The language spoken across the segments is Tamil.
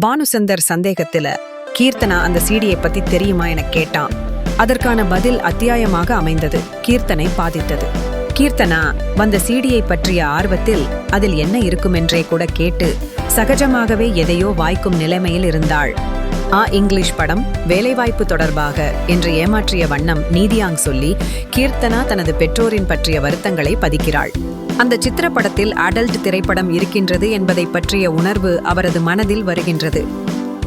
பானுசந்தர் சந்தேகத்துல கீர்த்தனா அந்த சீடியை பத்தி தெரியுமா என கேட்டான். அதற்கான பதில் அத்தியாயமாக அமைந்தது. கீர்த்தனை பாதித்தது. கீர்த்தனா வந்த சீடியை பற்றிய ஆர்வத்தில் அதில் என்ன இருக்குமென்றே கூட கேட்டு சகஜமாகவே எதையோ வாய்க்கும் நிலைமையில் இருந்தாள். ஆ இங்கிலீஷ் படம் வேலைவாய்ப்பு தொடர்பாக என்று ஏமாற்றிய வண்ணம் நீதியாங் சொல்லி கீர்த்தனா தனது பெற்றோரின் பற்றிய வருத்தங்களை பதிக்கிறாள். அந்த சித்திரப்படத்தில் அடல்ட் திரைப்படம் இருக்கின்றது என்பதை பற்றிய உணர்வு அவரது மனதில் வருகின்றது.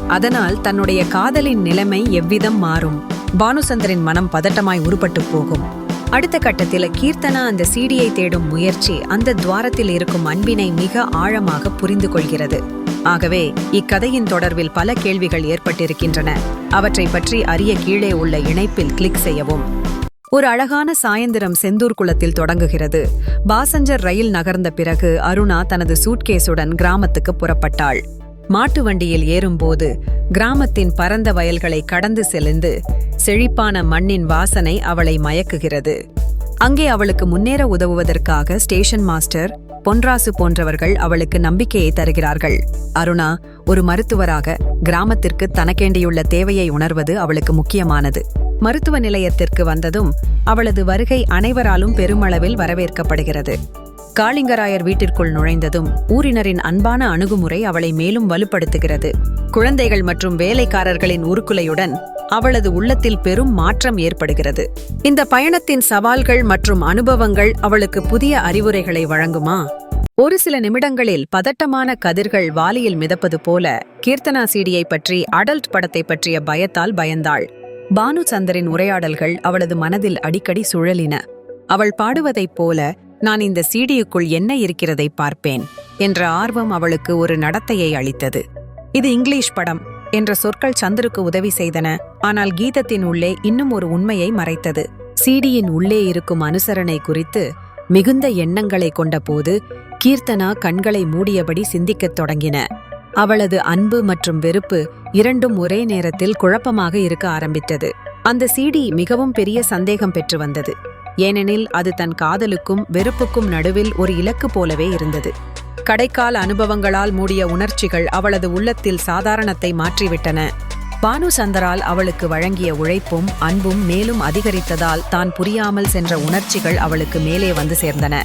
அதனால் தன்னுடைய காதலின் நிலைமை எவ்விதம் மாறும்? பானுசந்தரின் மனம் பதட்டமாய் உருப்பட்டு போகும். அடுத்த கட்டத்தில் கீர்த்தனா அந்த சீடியை தேடும் முயற்சி அந்த துவாரத்தில் இருக்கும் அன்பினை மிக ஆழமாக புரிந்து கொள்கிறது. ஆகவே இக்கதையின் தொடர்பில் பல கேள்விகள் ஏற்பட்டிருக்கின்றன. அவற்றை பற்றி அறிய கீழே உள்ள இணைப்பில் கிளிக் செய்யவும். ஒரு அழகான சாயந்திரம் செந்தூர் குளத்தில் தொடங்குகிறது. பாசஞ்சர் ரயில் நகர்ந்த பிறகு அருணா தனது சூட்கேஸுடன் கிராமத்துக்கு புறப்பட்டாள். மாட்டு வண்டியில் ஏறும்போது கிராமத்தின் பரந்த வயல்களை கடந்து செலுந்து செழிப்பான மண்ணின் வாசனை அவளை மயக்குகிறது. அங்கே அவளுக்கு முன்னேற உதவுவதற்காக ஸ்டேஷன் மாஸ்டர் பொன்ராசு போன்றவர்கள் அவளுக்கு நம்பிக்கையை தருகிறார்கள். அருணா ஒரு மருத்துவராக கிராமத்திற்கு தனக்கேண்டியுள்ள தேவையை உணர்வது அவளுக்கு முக்கியமானது. மருத்துவ நிலையத்திற்கு வந்ததும் அவளது வருகை அனைவராலும் பெருமளவில் வரவேற்கப்படுகிறது. காளிங்கராயர் வீட்டிற்குள் நுழைந்ததும் ஊரினரின் அன்பான அணுகுமுறை அவளை மேலும் வலுப்படுத்துகிறது. குழந்தைகள் மற்றும் வேலைக்காரர்களின் உருக்குலையுடன் அவளது உள்ளத்தில் பெரும் மாற்றம் ஏற்படுகிறது. இந்த பயணத்தின் சவால்கள் மற்றும் அனுபவங்கள் அவளுக்கு புதிய அறிவுரைகளை வழங்குமா? ஒரு சில நிமிடங்களில் பதட்டமான கதிர்கள் வாலியில் மிதப்பது போல கீர்த்தனா சீடியை பற்றி அடல்ட் படத்தை பற்றிய பயத்தால் பயந்தாள். பானு சந்தரின் உரையாடல்கள் அவளது மனதில் அடிக்கடி சுழலின. அவள் பாடுவதைப் போல நான் இந்த சீடியுக்குள் என்ன இருக்கிறதை பார்ப்பேன் என்ற ஆர்வம் அவளுக்கு ஒரு நடத்தையை அளித்தது. இது இங்கிலீஷ் படம் என்ற சொற்கள் சந்தருக்கு உதவி செய்தன. ஆனால் கீதத்தின் உள்ளே இன்னும் ஒரு உண்மையை மறைத்தது. சீடியின் உள்ளே இருக்கும் அனுசரணை குறித்து மிகுந்த எண்ணங்களை கொண்டபோது கீர்த்தனா கண்களை மூடியபடி சிந்திக்கத் தொடங்கின. அவளது அன்பு மற்றும் வெறுப்பு இரண்டும் ஒரே நேரத்தில் குழப்பமாக இருக்க ஆரம்பித்தது. அந்த சீடி மிகவும் பெரிய சந்தேகம் பெற்று வந்தது. ஏனெனில் அது தன் காதலுக்கும் வெறுப்புக்கும் நடுவில் ஒரு இலக்கு போலவே இருந்தது. கடைக்கால அனுபவங்களால் மூடிய உணர்ச்சிகள் அவளது உள்ளத்தில் சாதாரணத்தை மாற்றிவிட்டன. பானு சந்தரால் அவளுக்கு வழங்கிய உழைப்பும் அன்பும் மேலும் அதிகரித்ததால் தான் புரியாமல் சென்ற உணர்ச்சிகள் அவளுக்கு மேலே வந்து சேர்ந்தன.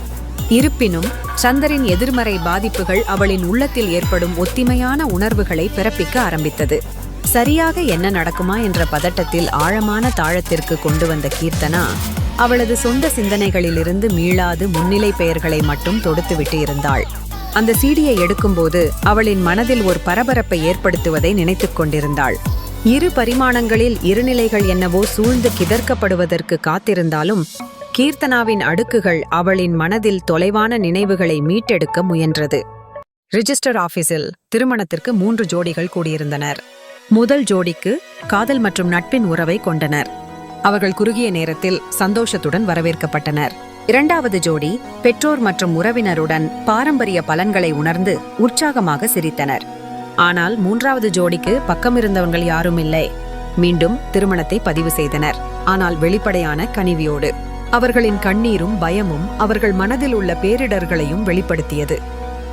இருப்பினும் சந்தரின் எதிர்மறை பாதிப்புகள் அவளின் உள்ளத்தில் ஏற்படும் ஒத்திமையான உணர்வுகளை பிறப்பிக்க ஆரம்பித்தது. சரியாக என்ன நடக்குமா என்ற பதட்டத்தில் ஆழமான தாழத்திற்கு கொண்டு வந்த கீர்த்தனா அவளது சொந்த சிந்தனைகளிலிருந்து மீளாது முன்னிலை பெயர்களை மட்டும் தொடுத்துவிட்டு இருந்தாள். அந்த சீடியை எடுக்கும்போது அவளின் மனதில் ஒரு பரபரப்பை ஏற்படுத்துவதை நினைத்துக் கொண்டிருந்தாள். இரு பரிமாணங்களில் இருநிலைகள் என்னவோ சூழ்ந்து கிதர்க்கப்படுவதற்கு காத்திருந்தாலும் கீர்த்தனாவின் அடுக்குகள் அவளின் மனதில் தொலைவான நினைவுகளை மீட்டெடுக்க முயன்றது. ரிஜிஸ்டர் ஆபீஸில் திருமணத்திற்கு மூன்று ஜோடிகள் கூடியிருந்தனர். முதல் ஜோடிக்கு காதல் மற்றும் நட்பின் உறவை கொண்டனர். அவர்கள் குறுகிய நேரத்தில் சந்தோஷத்துடன் வரவேற்கப்பட்டனர். இரண்டாவது ஜோடி பெற்றோர் மற்றும் உறவினருடன் பாரம்பரிய பலன்களை உணர்ந்து உற்சாகமாக சிரித்தனர். ஆனால் மூன்றாவது ஜோடிக்கு பக்கமிருந்தவர்கள் யாரும் இல்லை. மீண்டும் திருமணத்தை பதிவு செய்தனர். ஆனால் வெளிப்படையான கனிவியோடு. அவர்களின் கண்ணீரும் பயமும் அவர்கள் மனதில் உள்ள பேரிடர்களையும் வெளிப்படுத்தியது.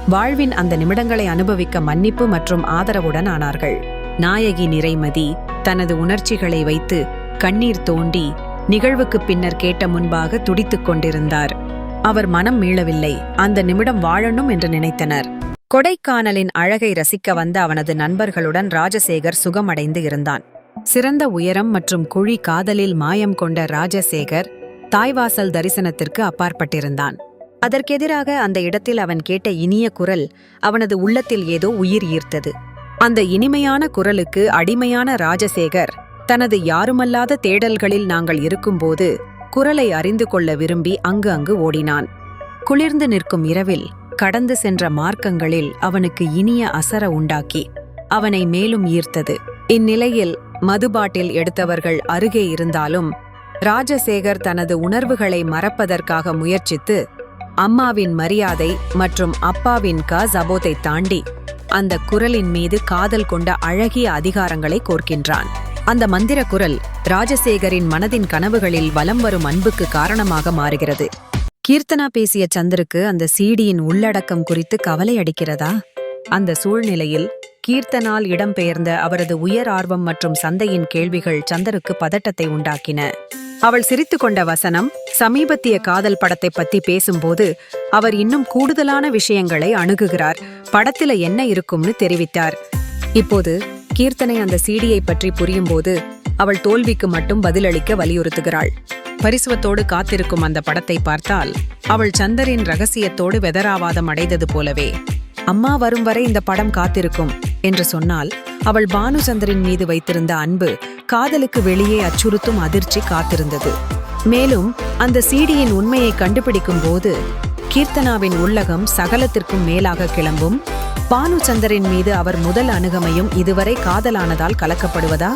வாழ்வின் அந்த நிமிடங்களை அனுபவிக்க மன்னிப்பு மற்றும் ஆதரவுடன் ஆனார்கள். நாயகி நிறைமதி தனது உணர்ச்சிகளை வைத்து கண்ணீர் தோண்டி நிகழ்வுக்கு பின்னர் கேட்ட முன்பாக துடித்துக் கொண்டிருந்தார். அவர் மனம் மீளவில்லை. அந்த நிமிடம் வாழணும் என்று நினைத்தனர். கொடைக்கானலின் அழகை ரசிக்க வந்த அவனது நண்பர்களுடன் ராஜசேகர் சுகமடைந்து இருந்தான். சிறந்த உயரம் மற்றும் குழி காதலில் மாயம் கொண்ட ராஜசேகர் தாய்வாசல் தரிசனத்திற்கு அப்பாற்பட்டிருந்தான். அதற்கெதிராக அந்த இடத்தில் அவன் கேட்ட இனிய குரல் அவனது உள்ளத்தில் ஏதோ உயிர் ஈர்த்தது. அந்த இனிமையான குரலுக்கு அடிமையான ராஜசேகர் தனது யாருமல்லாத தேடல்களில் நாங்கள் இருக்கும்போது குரலை அறிந்து கொள்ள விரும்பி அங்கு அங்கு ஓடினான். குளிர்ந்து நிற்கும் இரவில் கடந்து சென்ற மார்க்கங்களில் அவனுக்கு இனிய அசர உண்டாக்கி அவனை மேலும் ஈர்த்தது. இந்நிலையில் மதுபாட்டில் எடுத்தவர்கள் அருகே இருந்தாலும் ராஜசேகர் தனது உணர்வுகளை மறப்பதற்காக முயற்சித்து அம்மாவின் மரியாதை மற்றும் அப்பாவின் க ஜபோத்தை தாண்டி அந்த குரலின் மீது காதல் கொண்ட அழகிய அதிகாரங்களை கோர்க்கின்றான். அந்த மந்திர குரல் ராஜசேகரின் மனதின் கனவுகளில் வலம் வரும் அன்புக்கு காரணமாக மாறுகிறது. கீர்த்தனா பேசிய சந்தருக்கு அந்த சீடியின் உள்ளடக்கம் குறித்து கவலை அடிக்கிறதா? அந்த சூழ்நிலையில் கீர்த்தனால் இடம்பெயர்ந்த அவரது உயர் ஆர்வம் மற்றும் சந்தையின் கேள்விகள் சந்தருக்கு பதட்டத்தை உண்டாக்கின. அவள் சிரித்துக்கொண்ட வசனம் சமீபத்திய காதல் படத்தை பத்தி பேசும்போது அவர் இன்னும் கூடுதலான விஷயங்களை அணுகுகிறார் படத்துல என்ன இருக்கும்னு தெரிவித்தார். இப்போது கீர்த்தனை அந்த சீடியை பற்றி புரியும்போது அவள் தோல்விக்கு மட்டும் பதிலளிக்க வலியுறுத்துகிறாள். பரிசுவத்தோடு காத்திருக்கும் அந்த படத்தை பார்த்தால் அவள் சந்தரின் ரகசியத்தோடு வெதராவாதம் அடைந்தது போலவே அம்மா வரும் வரை இந்த படம் காத்திருக்கும் என்று சொன்னால் அவள் பானுசந்தரின் மீது வைத்திருந்த அன்பு காதலுக்கு வெளியே அச்சுறுத்தும் அதிர்ச்சி காத்திருந்தது. மேலும் அந்த சீடியின் உண்மையை கண்டுபிடிக்கும் போது கீர்த்தனாவின் உள்ளகம் சகலத்திற்கும் மேலாக கிளம்பும். பானுச்சந்தரின் மீது அவர் முதல் அணுகமையும் இதுவரை காதலானதால் கலக்கப்படுவதா?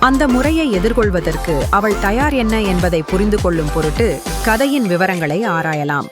அந்த முறையை எதிர்கொள்வதற்கு அவள் தயார் என்ன என்பதை புரிந்து கொள்ளும் பொருட்டு கதையின் விவரங்களை ஆராயலாம்.